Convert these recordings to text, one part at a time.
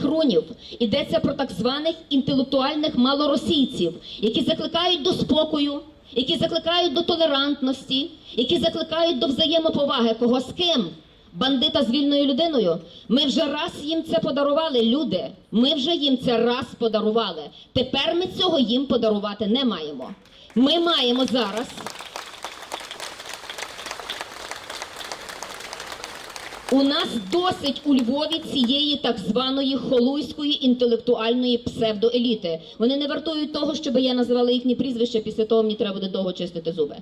хронів. Йдеться про так званих інтелектуальних малоросійців, які закликають до спокою, які закликають до толерантності, які закликають до взаємоповаги. Кого з ким? Бандита з вільною людиною. Ми вже раз їм це подарували, люди. Ми вже їм це раз подарували. Тепер ми цього їм подарувати не маємо. Ми маємо зараз У нас досить у Львові цієї так званої холуйської інтелектуальної псевдоеліти. Вони не вартують того, щоб я називала їхні прізвища. Після того мені треба буде довго чистити зуби.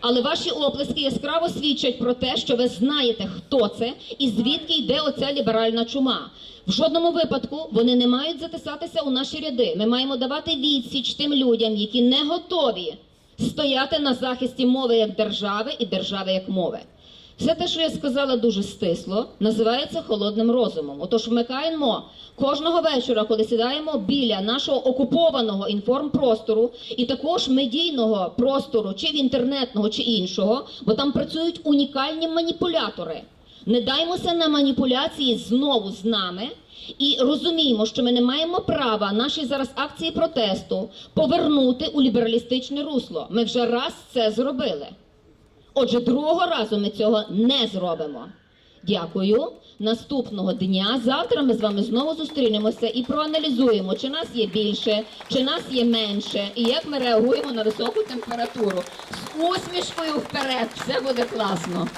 Але ваші оплески яскраво свідчать про те, що ви знаєте, хто це і звідки йде оця ліберальна чума. В жодному випадку вони не мають затисатися у наші ряди. Ми маємо давати відсіч тим людям, які не готові стояти на захисті мови як держави і держави як мови. Все те, що я сказала дуже стисло, називається холодним розумом. Отож, вмикаємо кожного вечора, коли сідаємо біля нашого окупованого інформпростору і також медійного простору, чи в інтернетного, чи іншого, бо там працюють унікальні маніпулятори. Не даймося на маніпуляції знову з нами. І розуміємо, що ми не маємо права наші зараз акції протесту повернути у лібералістичне русло. Ми вже раз це зробили. Отже, другого разу ми цього не зробимо. Дякую. Наступного дня, завтра ми з вами знову зустрінемося і проаналізуємо, чи нас є більше, чи нас є менше, і як ми реагуємо на високу температуру. З усмішкою вперед, все буде класно.